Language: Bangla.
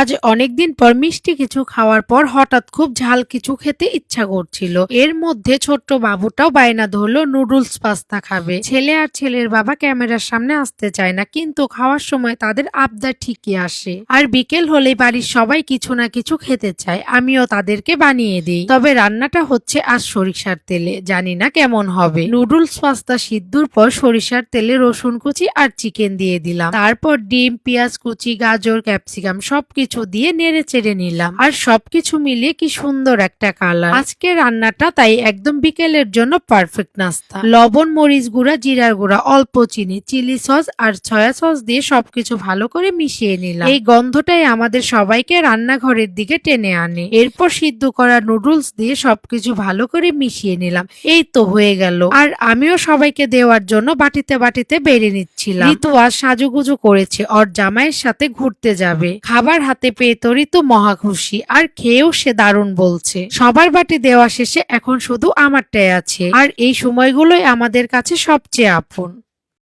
আজ অনেকদিন পর মিষ্টি কিছু খাওয়ার পর হঠাৎ খুব ঝাল কিছু খেতে ইচ্ছা করছিল। এর মধ্যে ছোট্ট বাবুটাও বায়না ধরলো, নুডলস পাস্তা খাবে। ছেলে আর ছেলের বাবা ক্যামেরার সামনে আসতে চায় না, কিন্তু খাওয়ার সময় তাদের আবদার ঠিকই আসে। আর বিকেল হলে বাড়ির সবাই কিছু না কিছু খেতে চায়, আমিও তাদেরকে বানিয়ে দিই। তবে রান্নাটা হচ্ছে আজ সরিষার তেলে, জানি না কেমন হবে। নুডলস পাস্তা সিদ্ধুর পর সরিষার তেলে রসুন কুচি আর চিকেন দিয়ে দিলাম। তারপর ডিম, পেঁয়াজ কুচি, গাজর, ক্যাপসিকাম সবকিছু দিয়ে নেড়ে চেড়ে নিলাম। আর সবকিছু মিলিয়ে কি সুন্দর একটা কালার আজকে রান্নাটা তাই একদম বিকেলের জন্য পারফেক্ট নাস্তা। লবণ, মরিচ গুঁড়া, জিরার গুঁড়া, অল্প চিনি, চিলি সস আর সয়া সস দিয়ে সবকিছু ভালো করে মিশিয়ে নিলাম। এই গন্ধটাই আমাদের সবাইকে রান্নাঘরের দিকে টেনে আনে। এরপর সিদ্ধ করা নুডলস দিয়ে সবকিছু ভালো করে মিশিয়ে নিলাম। এই তো হয়ে গেল। আর আমিও সবাইকে দেওয়ার জন্য বাটিতে বাটিতে বেড়ে নিচ্ছিলাম। ঋতু আজ সাজুগুজু করেছে। ওর জামাইয়ের সাথে ঘুরতে যাবে। খাবার হাতে পেয়ে তো মহা খুশি। আর খেয়েও সে দারুণ বলছে। সবার বাটি দেওয়া শেষে এখন শুধু আমারটাই আছে। আর এই সময়গুলোই আমাদের কাছে সবচেয়ে আপন।